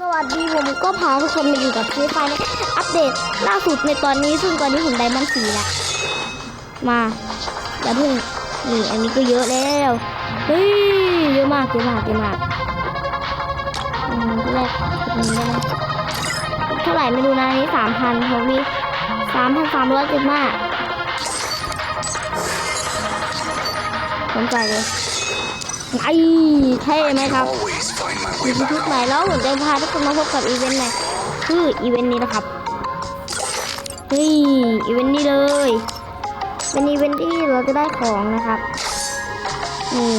สวัสดีผมก็พาทุกคนมาอยู่กับฟรีไฟในอัปเดตล่าสุดในตอนนี้ซึ่งตอนนี้ผมไดมอนด์สีแล้วมาอย่าเพิ่งนี่อันนี้ก็เยอะแล้วเฮ้ยเยอะมากเยอะมากเยอะมากอืมแรกอืมได้ไหมเท่าไหร่ไม่รู้นะนนี้สามพันผมมีสามพันสามร้อยเจ็ดมากผมใส่เลยไอ้เท่ไหมครับ มีทุกใหม่แล้วผมจะพาทุกคนมาพบกับอีเวนต์ใหม่คืออีเวนต์นี้นะครับเฮ้ยอีเวนต์นี้เลย เป็นอีเวนต์ที่เราจะได้ของนะครับนี่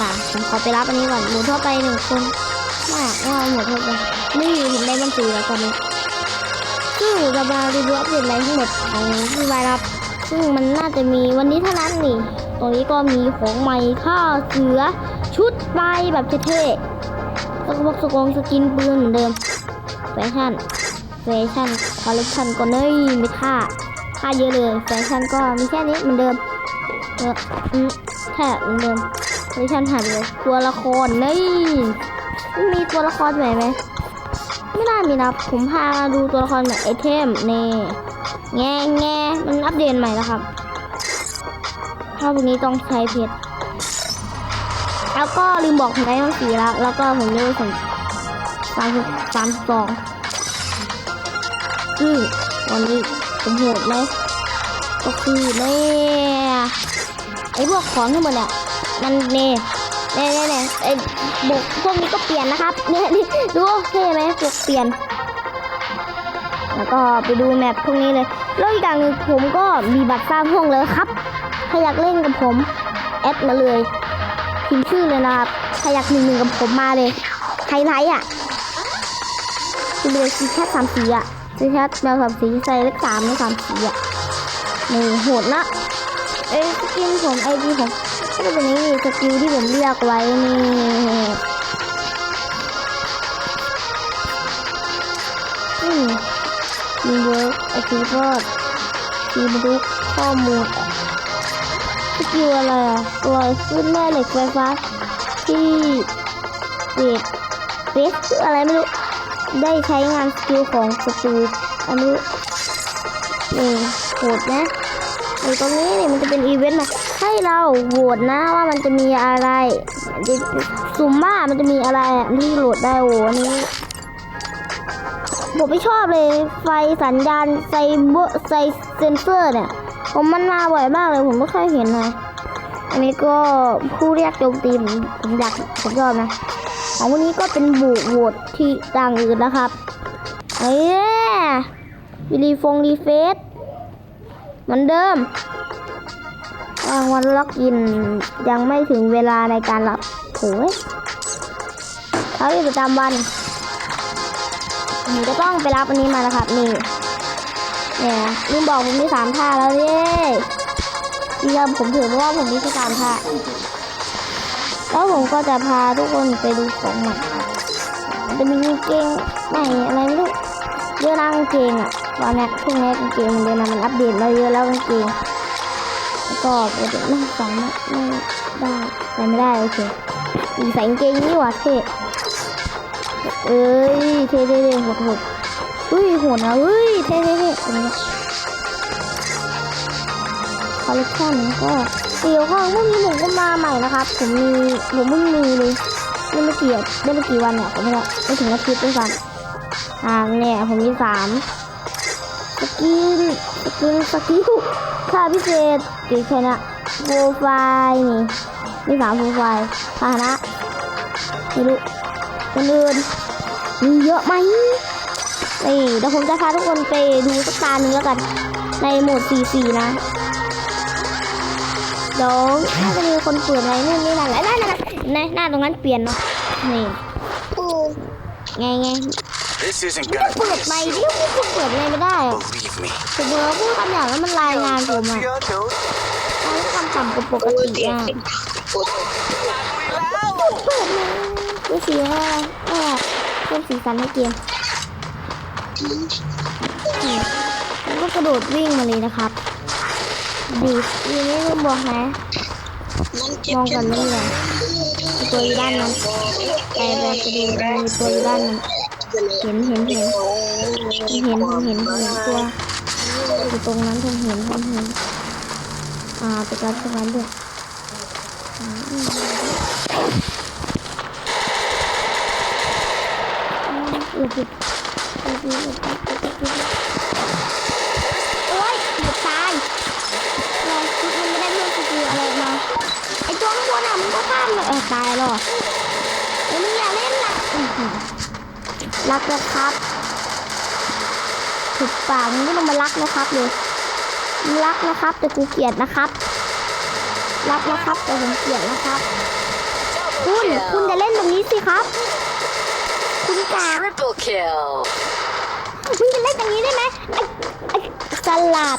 ล่ะผมขอไปรับอันนี้ก่อนหมูทั่วไปหนึ่งคนไม่ไม่เอาหมูทั่วไปนี่ผมได้บัญชีแล้วตอนนี้ซึ่งจะมารีวิวอัปเดตอะไรทั้งหมดของพี่วายรับ ซึ่งมันน่าจะมีวันนี้เท่านั้นนี่ตรงนี้ก็มีของใหม่ข้าวเสือชุดใบแบบเท่ๆ แล้วก็พวกสกงสกินปืนเหมือนเดิม แฟชั่น แฟชั่นคอลเลคชันก็เนยมีค่า ค่าเยอะเลย แฟชั่นก็มีแค่นี้เหมือนเดิม เอออืมแค่เหมือนเดิมคอลเลคชันหายไปเลยตัวละครเนยมีตัวละครใหม่ไหม ไม่น่ามีนะ ผมพามาดูตัวละครแบบไอเทมเนี่แง่แง่มันอัปเดตใหม่แล้วครับถ้าวันนี้ต้องใช้เพชร แล้วก็ลืมบอกผมได้ต้งสีแล้ว แล้วก็ผมเลือกผมสามสามสองซึ่งวันนี้ผมโหดไหมก็คือเนี่ยไอ้พวกของทั้งหมดเนี่ยมันเนี่ยเนี่ยเนี่ยเน่ไอ้บกพวกนี้ก็เปลี่ยนนะครับเนี่ยนี่ดูเท่ไหมบกเปลี่ยน แล้วก็ไปดูแมปพวกนี้เลยแล้วอีกอย่างหนึ่งผมก็มีบัตรสร้างห้องเลยครับ ถ้าอยากเล่นกับผม แอดมาเลย พิมพ์ชื่อเลยนะครับถ้าอยากหนึ่งหนึ่งกับผมมาเลยไฮไลท์อะคือเลยซีแค่สามสีอะซีแค่แมวสามสีใส่เลขสามในสามสีอะนี่โหดนะเอ้ยสกินผมไอดีผมก็จะเป็นนี่สกิลที่ผมเรียกไว้นี่อืมทีมเวิร์กไอทีรอดทีมดุกข้อมูล สกิลอะไรอะลอยขึ้นแม่เหล็กไฟฟ้า ที่เบสเบสคืออะไรไม่รู้ ได้ใช้งานสกิลของศัตรูอันนี้นี่โหดนะในตรงนี้นี่มันจะเป็นอีเวนต์นะให้เราโหวตนะว่ามันจะมีอะไรสุ่มว่ามันจะมีอะไรอะที่โหลดได้โหอันนี้ผมไม่ชอบเลย ไฟสัญญาณไซเบอร์ไซเซนเซอร์เนี่ย ผมมันมาบ่อยมากเลยผมไม่ค่อยเห็นเลย อันนี้ก็ผู้เรียกโจมตีผมผมอยากผมชอบนะ ของวันนี้ก็เป็นบุโหวตที่ต่างอื่นนะครับเอ้ยรีฟงรีเฟสเหมือนเดิมรางวัลล็อกอินยังไม่ถึงเวลาในการรับโอ้ยเขาอยู่ประจำวันผมจะต้องไปรับอันนี้มานะครับนี่ เนี่ยลืมบอกผมมีสามท่าแล้วเย้ที่ยผมถือว่าผมมีแค่สามท่าแล้วผมก็จะพาทุกคนไปดูของใหม่จะมีเกงใหม่อะไรไม่รู้เยอะนะกางเกงอะตอนนี้ช่วงนี้กางเกงมันเยอะนะมันอัปเดตมาเยอะแล้วกางเกงก็ไปเดี๋ยวไม่สามารถไม่ได้ไปไม่ได้โอเคอีใส่กางเกงนี่หว่าเท่เอ้ยเท่เท่เท่หดหด เฮ้ยโหดนะเฮ้ยเท่เท่เท่ตรงนี้คอลเลคชันก็เดี๋ยวข้างพวกนี้ผมก็มาใหม่นะครับผมมีผมเพิ่งมีเลยได้ไม่กี่ได้ไม่กี่วันเนี่ยผมไม่ได้ไม่ถึงอาทิตย์ด้วยซ้ำอ่าเนี่ยผมมีสามสกินสกินสกิลค่าพิเศษติดแค่นี้โปรไฟล์นี่มีสามโปรไฟล์พาหนะไม่รู้คนอื่นมีเยอะไหม นี่เดี๋ยวผมจะพาทุกคนไปดูสักตาหนึ่งแล้วกัน ในโหมด 4-4 นะเดี๋ยวน่าจะมีคนเปิดอะไรนู่นนี่นั่นแหละนั่นนั่นนั่นหน้าตรงนั้นเปลี่ยนเนาะนี่ไงไง This isn't ไม่ gonna เปิด be ไป easy. ที่คุณเปิดอะไรไม่ได้อะ Believe me. ผมเราพูดคำอย่างแล้วมันรายงานผมอะเราคำต่ำกว่าปกติอะเปิดเลยดูสีอะไรแอบเพิ่มสีสันให้เกมนี่ แล้วก็กระโดดวิ่งมาเลยนะครับดีดีไม่ต้องบอกนะมองก่อนไม่เลยตัวอยู่ด้านนั้นไปไปไปดูมีตัวอยู่ด้านนั้นเห็นเห็นเห็นเห็นเห็นเห็นตัวอยู่ตรงนั้นผมเห็นผมเห็นอ่าไปกันไปกันด้วยอืมอื โอ๊ยเกือบตายเราคิดมันไม่ได้เพิ่มสกิลอะไรมาไอตัวข้างบนอะมันก็ข้ามเลยเออตายหรอเอ้ยมึงอย่าเล่นนะรักนะครับถูกปากมึงไม่ต้องมารักนะครับเลยมึงรักนะครับแต่กูเกลียดนะครับ รักนะครับแต่ผมเกลียดนะครับ คุณคุณจะเล่นตรงนี้สิครับ คุณกา Triple kill. คุณจะเล่นตรงนี้ได้ไหมไอสลัด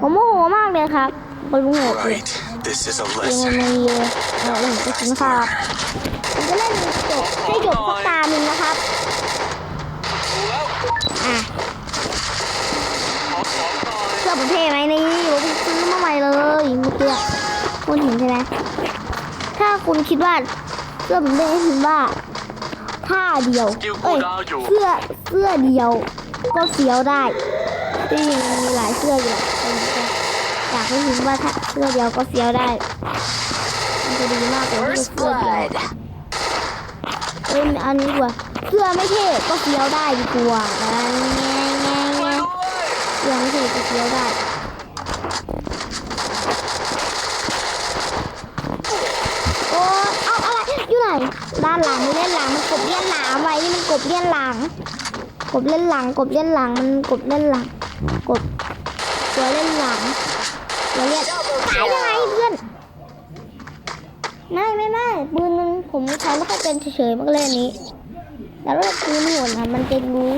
ผมโมโหมากเลยครับผมโมโหเลย Right. This is a เองมัน lesson. มีเออเรื่องไปกินข้าวผมจะเล่นจบให้จบสักตาหนึ่งนะครับอะเสื้อผมเท่ไหมนี่ผมซื้อมาใหม่เลยเมื่อกี้คุณเห็นใช่ไหมถ้าคุณคิดว่าเสื้อผมเท่คุณว่า ท่าเดียว เอ้ย เสื้อ เสื้อเดียว ก็เฟี้ยวได้จริงๆมันมีหลายเสื้ออยู่หรอกอยากให้คุณว่าถ้าเสื้อเดียวก็เฟี้ยวได้ มันจะดีมากเลยถ้า First เสื้อเดียว blood. เอ้ยอันนี้ดีกว่าเสื้อไม่เท่ก็เฟี้ยวได้ดีกว่าแง่แง่แง่แง่เสื้อไม่เท่ก็เฟี้ยวได้ โอ้ยเอาอะไรอยู่ไหน ด้าน หลังไม่เล่นหลังมันกบเลี้ยนหลังไว้นี่มันกบเลี้ยนหลัง กบเล่นหลัง กบเล่นหลังมันกบเล่นหลัง กบตัวเล่นหลังตัวเล่นตายยังไงเพื่อนไม่ไม่ไม่ปืนมันผมใช้ไม่ค่อยเป็นเฉยๆมันก็เลยอันนี้แต่ว่าปืนโหดนะมันจะรู้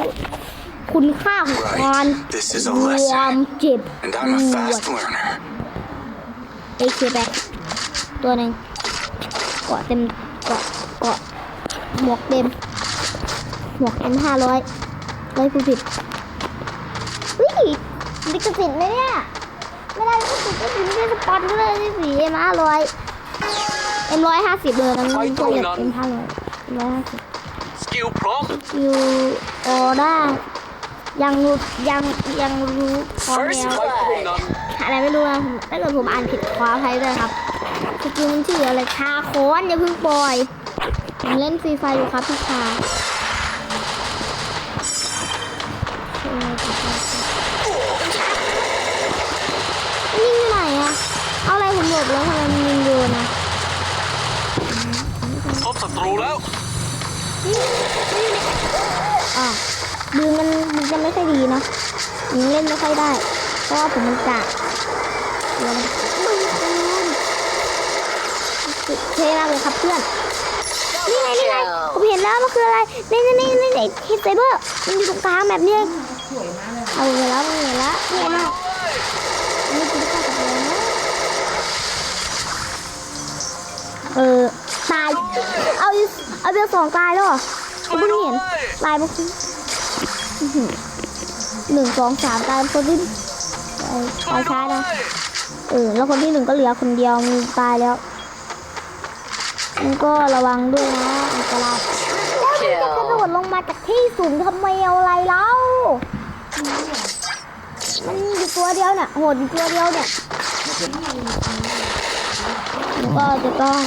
คุณค่าของการ Right. This is a ความ lesson. เจ็บ And ป I'm a วด fast learner. เอเคแบกตัวหนึ่งเกาะเต็มเกาะเกาะ หมวกเต็ม หมวกเต็มห้าร้อยร้อยผู้ผิดเฮ้ยลิขสิทธิ์ไหมเนี่ย ไม่ได้ลิขสิทธิ์ก็ถึงไม่ได้สปอนเซอร์ที่สี่เอ็มห้าร้อยเอ็มร้อยห้าสิบเลยนะมันตัวใหญ่เอ็มห้าร้อยเอ็มร้อยห้าสิบสกิลพร้อมคิวออได้ยังรู้ยังยังรู้พอ First แล้ว blood. อะไรไม่รู้นะถ้าเกิดผมอ่านผิดขออภัยด้วยครับสกิลมันชื่ออะไรชาโคนอย่าเพิ่งปล่อย ผมเล่นฟรีไฟอยู่ครับพี่ชายิงอยู่ไหนอะเอาอะไรผมหลบแล้วทำไมมันยิงโดนอะพบศัตรูแล้วอะดูมันมันจะไม่ค่อยดีเนาะยิงเล่นไม่ค่อยได้ เพราะว่าผมมันกากเดี๋ยวมันมึงคุณเท่มากเลยครับเพื่อนนี่ไงนี่ไง ผมเห็นแล้วมันคืออะไรนี่นี่นี่นี่นี่ฮิตไซเบอร์มันอยู่ตรงกลางแบบนี้เองเอาเห็นแล้วมันเห็นแล้วนี่มากอันนี้คือข้าวกับอะไรนะเออตายเอาอีเอาเบลสองตายแล้วเหรอผมเพิ่งเห็นตายเมื่อกี้อื้อหือหนึ่งสองสามตายคนที่ตายช้านะเออแล้วคนที่หนึ่งก็เหลือคนเดียวมีตายแล้ว มันก็ระวังด้วยนะอันตรายแล้วมันจะกระโดดลงมาจากที่สูงทำไมเอาอะไรเล่ามันอยู่ตัวเดียวเนี่ยโหดอยู่ตัวเดียวเนี่ยก็จะต้อง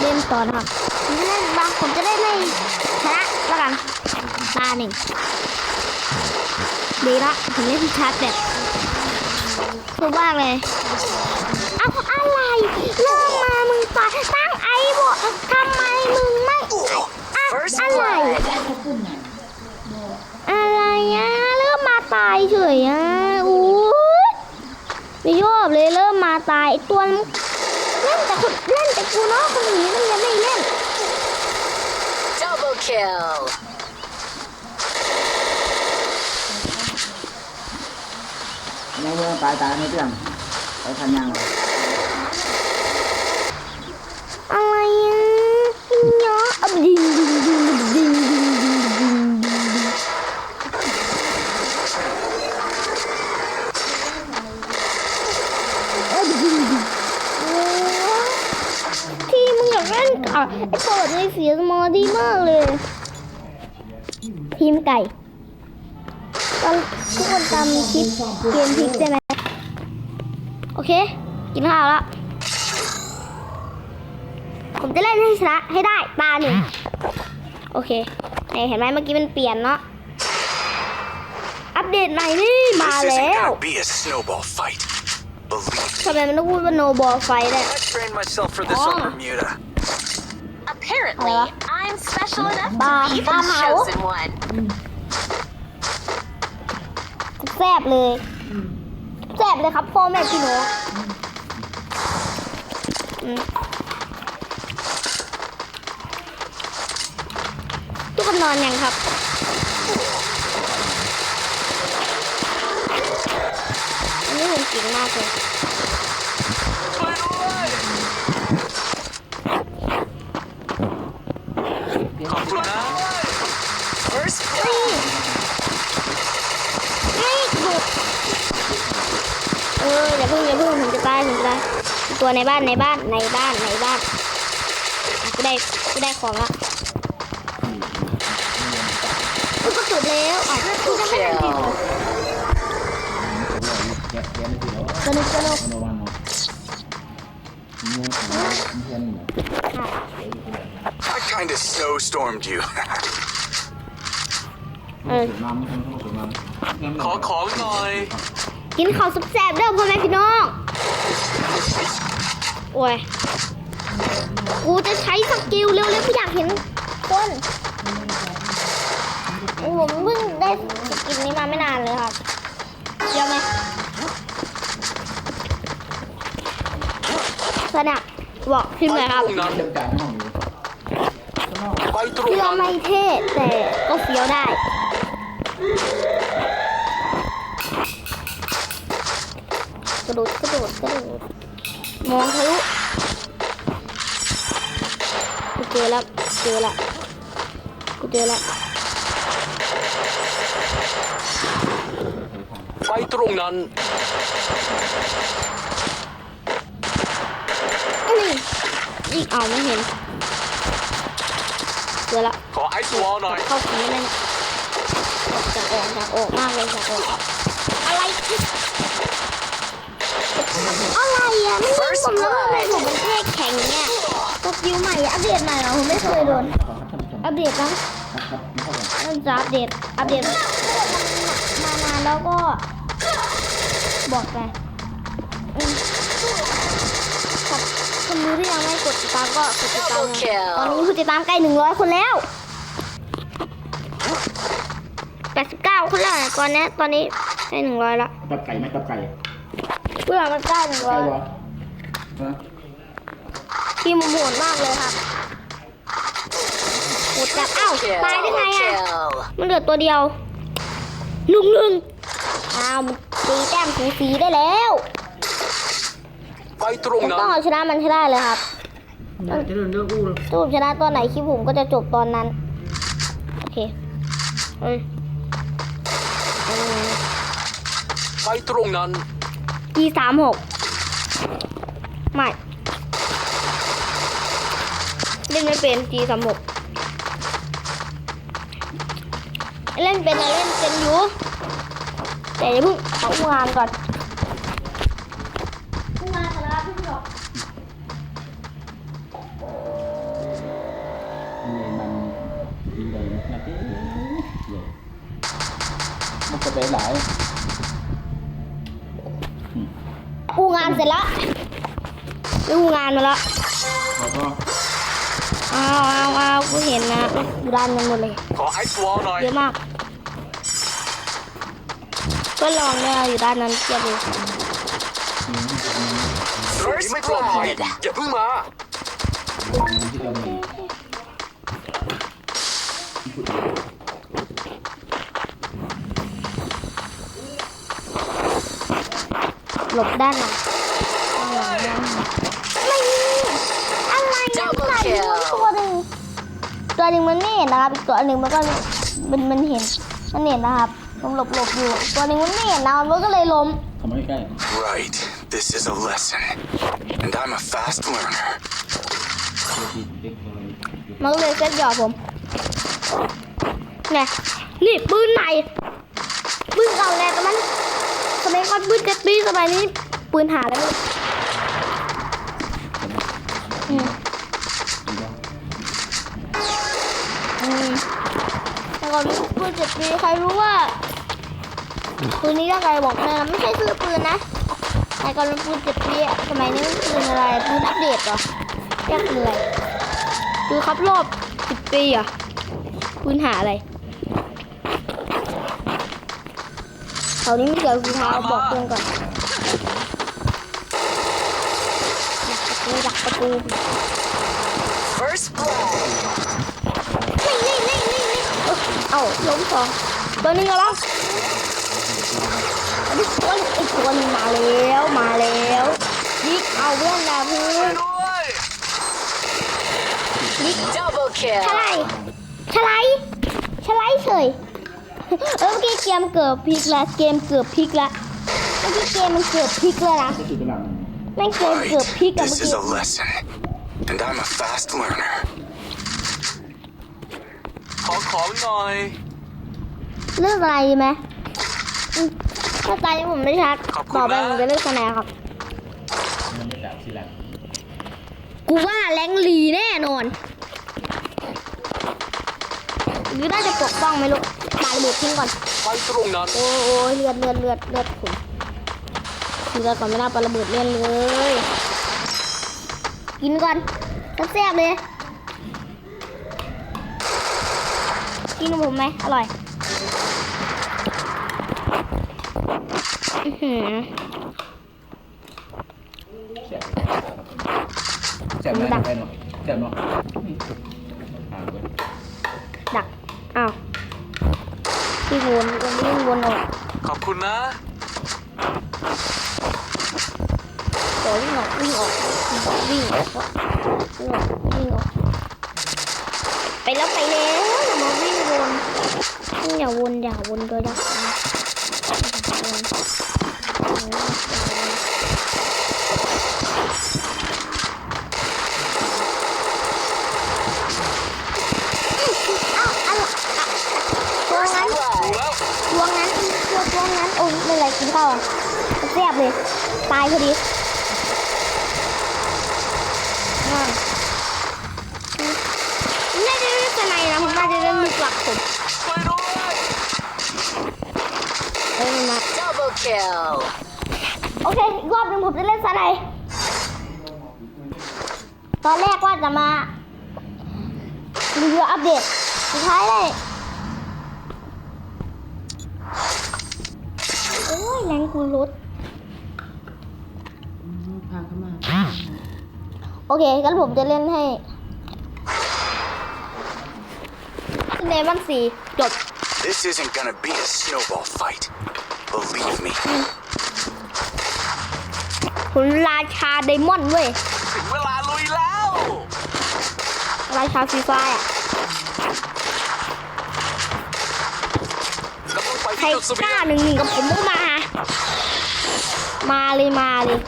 เล่นต่อนะครับผมจะเล่นบางผมจะได้ไม่ชนะแล้วกันตาหนึ่งดีละผมเล่นชัดแบบถูกมากเลยเอาอะไรเริ่มมามึงตายตั้งไอบอกทำไมมึงไม่อะ First อะไร blood. อะไรอะเริ่มมาตายเฉยอะอู้ยไม่ชอบเลยเริ่มมาตายไอ้ตัวนั้นเล่นแต่คนเล่นแต่กูเนาะคนอื่นมันยังไม่เล่น Double kill. ยังไม่ตายตายไม่เรื่องไปทันยังเลย โอเคไหนเห็นไหมเมื่อกี้มันเปลี่ยนเนาะ อัปเดตใหม่นี่มา This isn't แล้ว gonna be a snowball fight. Believe me. ทำไมมันต้องพูดว่าโนบอลไฟได้ I trained myself for this Oh. on Bermuda. Apparently, Hello? I'm special enough Ba- to be ba the hảo. chosen one. แซ่บเลยแซ่บเลยครับพ่อแม่พี่น้องอืมทุก คนนอนยังครับ อันนี้ผมเก่งมากเลยขอบคุณนะไม่หยุดเอออย่าเพิ่งอย่าพิ่งผมจะตายผมจะตายตัวในบ้านในบ้านในบ้านในบ้านกูได้กูได้ของละกูก็จบแล้วอะ ไอแกะแกะไม่ติดแล้วสนุกสนุกโนวันเนาะงูของเพื่อนเหรอ I kinda snowstormed you. สูบน้ำมันต้งสูบน้ำขอของหน่อย กินข้าวสุบแสบเด้อพ่อแม่พี่น้องโอ้ย กูจะใช้สกิลเร็วๆกูอยากเห็นต้น ผมเพิ่งได้สกิลนี้มาไม่นานเลยครับเยอะไหมสนะบอกพิมพ์หน่อยครับตรงนั้นเต็มการห้องอยู่ข้างนอกไปตรงเชื่อนั้นไม่เท่แต่ก็เฟี้ยวได้กระโดดกระโดดกระโดดมองทะลุกูเจอแล้วเจอละกูเจอละ ไปตรงนั้นอื้ออีกเอาไม่เห็นเจอละขอไอซ์วอลหน่อย เข้าคุนั่นจะออกจะออกมากเลยจะออกอะไรอะไรอะไม่รู้ผมแล้วทำไมผมมันแค่แข็งเนี่ยสกิลใหม่อัปเดตใหม่เหรอผมไม่เคยโดนขอครับท่านผู้ชมอัปเดตนะครับไม่เข้ากันมันจะอัปเดตอัปเดตมานานแล้วก็ บอกไปอืมครับคนดูที่ยังไม่กดติดตามก็กดติดตาม Double นะ kill ตอนนี้ผู้ติดตามใกล้หนึ่งร้อยคนแล้วแปดสิบเก้าคนแล้วนะตอนนี้ตอนนี้ใกล้หนึ่งร้อยละตับไก่ไหมตับไก่เพื่อนมันใกล้หนึ่งร้ไก่อยวะฮะทีมโหดมากเลยครับโหดจัดอ้าวตายได้ไงอะ kill. มันเหลือตัวเดียวลุงหนึ่ง อ้าวมันตีแต้มสูสีได้แล้วไปตรงผมนั้ต้องนเอาชนะมันให้ได้เลยครับจะเดินเรื่องอู้เลยถ้าผมชนะตอนไหนคลิปผมก็จะจบตอนนั้น โอเคเอ้ยไปตรงนั้น G สามหกไม่เล่นไม่เป็น G สามหกเล่นเป็นนะเล่นเป็นอยู่ แต่อย่าเพิ่งเอางานก่อนงานแล้วพี่บอกนี่มันยิงเลยนะที่มันจะไปหลายกูงานเสร็จแล้วดูงานมาแล้วแล้วก็อ้าวอ้าวอ้าวกูเห็นนะอยู่ด้านนั้นหมดเลย ขอไอซ์วอลหน่อย เยอะมาก ก็ลองเนี่ยอยู่ด้านนั้นเทียบเลยตรงนี้ไม่ปลอดภัยอย่าเพิ่งมาที่เรามีหลบด้านหลังด้านหลังด้านหลังอะไรเนี่ยอะไรเนี่ยใส่ตัวหนึ่งตัวหนึ่งมันไม่เห็นนะครับอีกตัวหนึ่งมันก็มันมันเห็นมันเห็นนะครับ ผมหลบหลบอยู่ ตัวหนึ่งมันไม่เห็นนะครับมันก็เลยล้มเข้ามาใกล้ Right this is a lesson and I'm a fast learner ๆเด็กเด็กเลยมันก็เลยเซ็ตหยอกผมเนี่ยนี่ปืนใหม่ปืนเก่าไงแต่มันสมัยก่อนปืนเจ็ดปีสมัยนี้ปืนหาแล้วไม่รู้อืมอืมแต่ก่อนปืนเจ็ดปีใครรู้ว่า ปืนนี้ยังไงบอกเลยนะไม่ใช่ซื้อปืนนะแต่ก่อนเป็นปืนเจ็ดปีอะสมัยนี้มันปืนอะไรปืนอัปเดตเหรอแยกปืนอะไรปืนครบรอบสิบปีเหรอะปืนหาอะไรแถวนี้มีเสือสีเทาบอกเพื่อนก่อนดักประตูดักประตู First blood. นี่นี่นี่นี่นี่เอ้าล้มสองตัวหนึงเอาแล้ว อันนี้ตัวอีกตัวหนึงมาแล้วมาแล้วยิกเอาเพื่อนดาเพื่อนด้วยยิก Double ฉ kill. ลายฉลายฉลายเฉยเออเมื่อกี้เกมเกือบพลิกแล้วเกมเกือบพลิกแล้วเมื่อกี้เกมมันเกือบพลิกแล้วนะจะกี่กำลังแม่งเกมเกือบพลิกกับ This เมื่อ is กี้ a lesson and I'm a fast learner ขอของหน่อยเลือกอะไรดีไหมอื มถ้าตายผมไม่ชัดขอบคุณต่อไปนะผมจะเลือกคะแนนครับ มันจะแบบสิละกูว่าแรงลีแน่นอนหรือน่าจะปกป้องไหมลูกปาระเบิดทิ้งก่อน ไปตรงนั้นโอ้โอ้ยเลือดเลือดเลือดเลือดผมเลือดก่อนไม่น่าปาระเบิดเล่นเลย กินก่อนแซ่บๆเลย กินกับผมไหมอร่อย อื้อหือแซ่บไหมไปเนาะแซ่บเนาะดัก อ้าวพี่วนวันนี้วนออกขอบคุณนะเดี๋ยววิ่งออกวิ่งออกวิ่งออกวิ่งออกวิ่งออกไปแล้วไปแล้วอย่ามาวิ่งวนอย่าวนอย่าวนก็ได้วนอ้าวอะไรตัวงั้น ดูแล้ว ตัวงั้นตัวตัวงั้นโอ้ยไม่เป็นไรกินข้าวอะแซ่บเลย ตายพอดีอ่าน่าจะเล่นสไนนะผมน่าจะเล่นลูกหลักผมช่วยด้วยเอ้ยมันมา Double kill. โอเคอีกรอบหนึงผมจะเล่นสไนตอนแรกว่าจะมารีวิวอัปเดตสุดท้ายเลย โอ้ยแรงกูลดพาเข้ามา โอเคงั้นผมจะเล่นให้เนมันสีจบ This isn't gonna be a snowball fight believe me คุณราชาไดมอนด์เว้ย ถึงเวลาลุยแล้ว ราชาฟรีไฟร์อะกำลังไปใครที่จุดเสกบียล้าง หนึ่งหนึ่งกับผมก็มา มาเลยมาเลย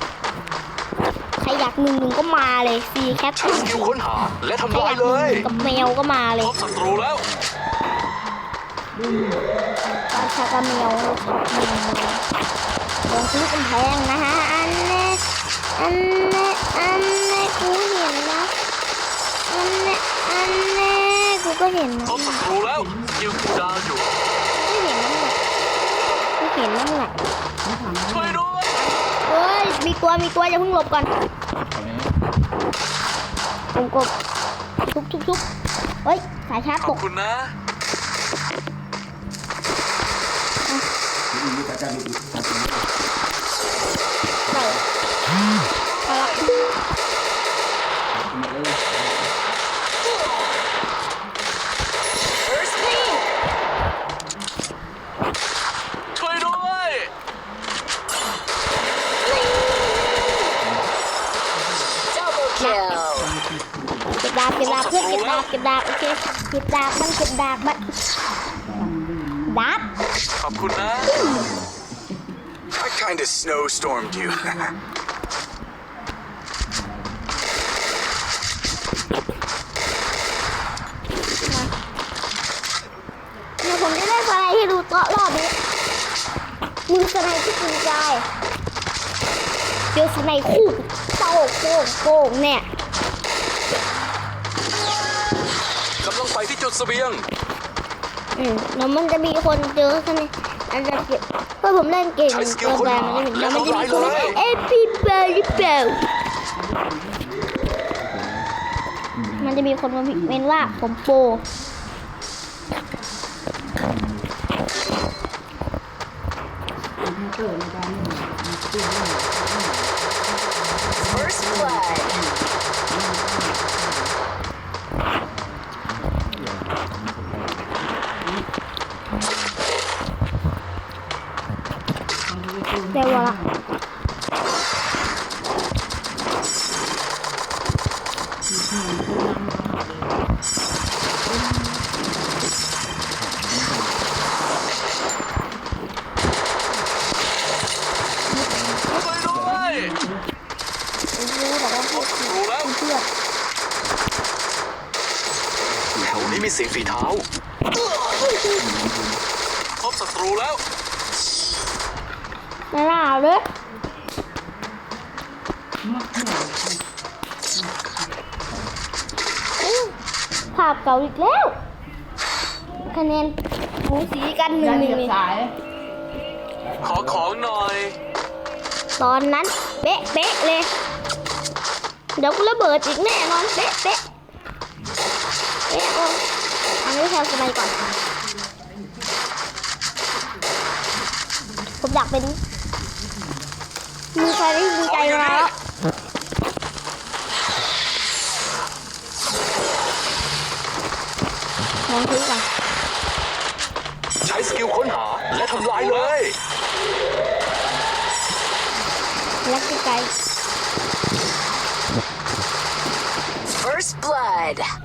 ใครอยากหนึ่งหนึ่งก็มาเลยฟรีแคปใช้สกิลค้นหา และใครทำอลายยากหเลนึ่งหยนึ่งกับแมวก็มาเลพยบศัตรูแล้วราชากับแมวลองซื้อกำแพงนะฮะอันเน่อันเน่อันเน่กูเห็นนะอันเน่อันเน่กูก็เห็นนะพบศัตรูแล้วยิวคูดาวอยู่ ไม่เห็นนั่นแหละไม่ เห็นนั่นแหละช่วยด้วยเฮ้ย มีตัว มีตัวอย่าเพิ่งหลบก่อนตอนนี้ผมกบทุบทุบทุบเฮ้ย สายชาร์จขตอบกคุณนะมีมีาก็บดาบโอเคก็บดาบมันก็บดาบมันดาบ ขอบคุณนะ I kind of snowstormed you เดี๋ยวผมจะได้ไฟให้ดูโต๊ะรอบนี้มือสไนที่กินใจเจอสไนคู่เต้าโกงโกงเนี่ย เสบียงอืมแล้วมันจะมีคนเจอสไนอันจะเก็บเพื่อผมเล่นเก่งใช้สกิลเกินค้นไปหามันจะมีแล้วมันจะมีคนและทำลายเลยเอพีเบลลิเบลมันจะมีคนมาพิมพ์เมนว่าผมโปร เกิดในการนี่ First blood. เดี๋ยวละ ไปด้วย รู้แต่ว่า พบศัตรูแล้ว เพื่อน แถวนี้มีเสียงฝีเท้า พบศัตรูแล้ว น่ารักเลยอื้อภาพเก่าอีกแล้ว คะแน นสูสีกันหนึ่องย่าหเหนึ่ยีงยบนี่สายขอของหน่อย ตอนนั้นเป๊ะเป๊ะเลย เดี๋ยวกูระเบิดอีกแน่นอนเป๊ะเป๊ะเอ๊ะโอ้อันนี้แทนสมัยก่อน ผมอยากเป็นมีใครได้ยินใจมาแล้วมองทิ้งก่อน ใช้สกิลค้นหา และทำลายเลยแล้วไกล First blood. ๆ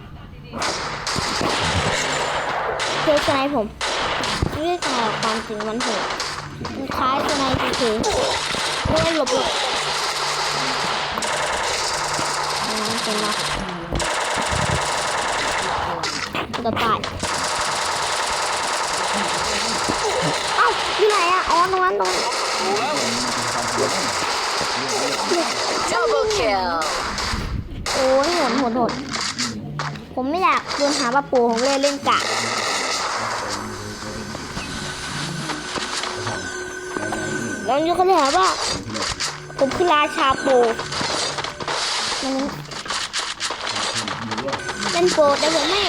เทสไนผมไม่ได้ต่อความจริงมันโหดมันคล้ายสไนเฉยๆไม่ได้หลบหลบอ่าเป็นไรจะตาย เอ้าอยู่ไหนอะอ๋อตรงนั้นตรงนั้น Double kill. โอ้ยโหดโหดโหดผมไม่อยากโดนหาปะปูผมเลยเล่นกะแล้วนี่เขาถามว่า ผมคือราชาโปรมันเล่นโปรแต่ผมไม่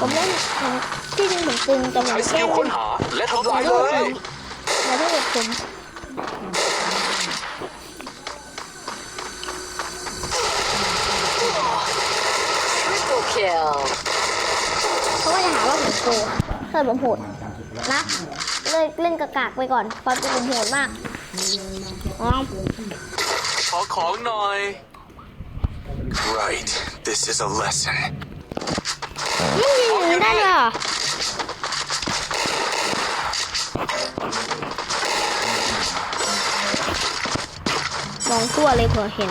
ผมเล่นผมที่จริงผมตึงแต่ผมใช้สแค่กิลค้นหา และทำลายเลยแต่ถ้าเกิดผม Triple kill. เขาก็จะหาว่าผมโกงถ้าผมโหดนะเลยเล่นกระกากไปก่อนความจริงผมโหดมากอ๋อขอของหน่อย Right this is a lesson มันยิงอย่างนี้ได้เลย มองทั่วเลยเผื่อเห็น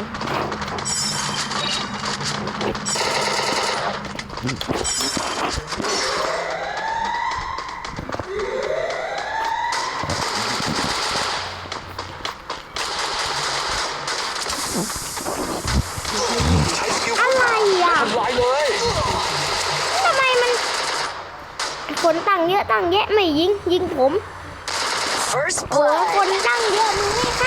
ใช้สกิลอะไรอะทำลายเลยทำไมมันคนตั้งเยอะตั้งแยะไม่ยิง ยิงผม First โอ้คน blood. ตั้งเยอะมึงไม่ฆ่าฆ่ากูเอาไป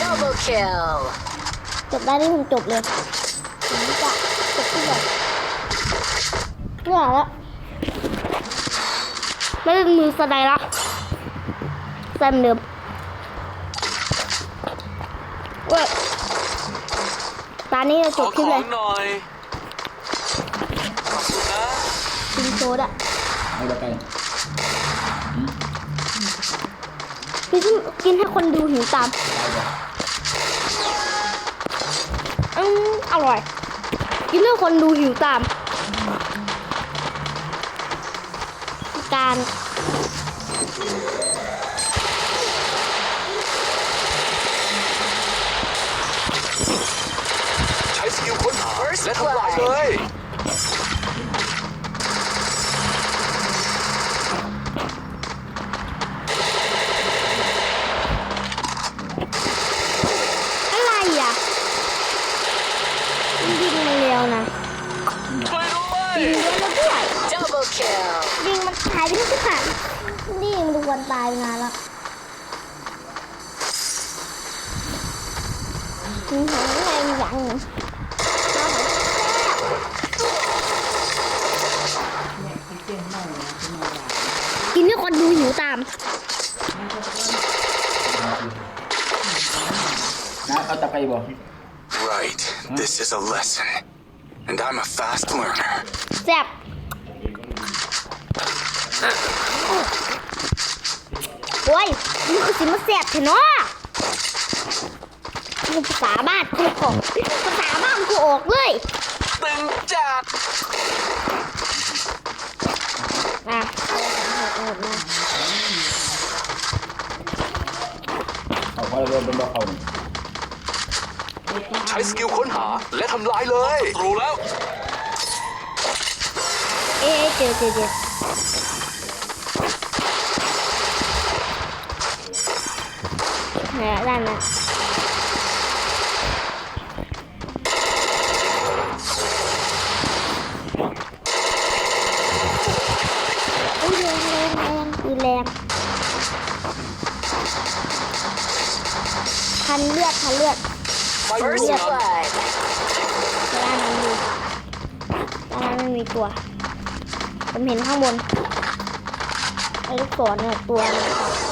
Double kill. จบได้ที่ผมจบเลยผมจะจบที่แบบเรื่องแล้วไม่เล่นมือสไนด์ละสไนด์เหมือนเดิมเว้ยตอนนี้เราขจอบคลิปขเลอยงหน่อยขอบคุณนะกินโซดอะไม่ได้ไป กินที่กินให้คนดูหิวตามอืมอร่อย กินให้คนดูหิวตาม การใช้สกิลค้นหาและทำลายเลย kill. ลิงมันหายไปทุกขันนี่มันดูวันตายไปนานแล้วมึงหายไงมึงยังกินให้คนดูหิวตาม นะเขาจะไปบ่ Right. This is a lesson. And I'm a fast learner. แซ่บ โอ้ยนี่คือสิมาแซ่บเถอะเนาะนี่ภาษาบ้านกูออกภาษาบ้านกูออกเลยตึงจัดมาเอาหมดมาเขาเขาเลยเป็นบ่เขาใช้สกิลค้นหาและทำลายเลยรู้แล้ว เอ๊ะเจอเจอเจอไห นอะด้านนั้นอุ้ยแรงแรงแรงคือแรงพันเลือดพันเลือด First blood. ด้านนั้นดูด้านนั้นไม่มีตัวผมเห็นข้างบนไอ้ลูกศรเนี่ยตัวมันครับ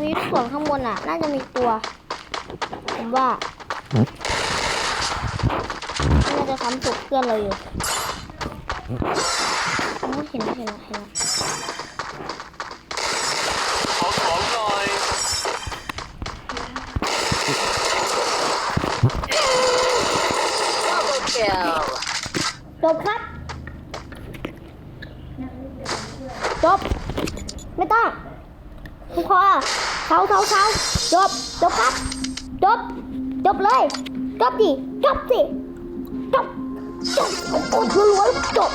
มันมีลูกศรข้างบนอะ น่าจะมีตัว ผมว่าน่าจะทำตกเพื่อนเราอยู่ผมเห็นแล้วเห็นแล้วเห็นแล้วขอของหน่อย Double kill. จบครับ จบ ไม่ต้อง ทุกพอ เขาเขาเขาจบ จบครับ จบ จบเลย จบดิ จบสิ จบ จบโอ้โหล้วนจบ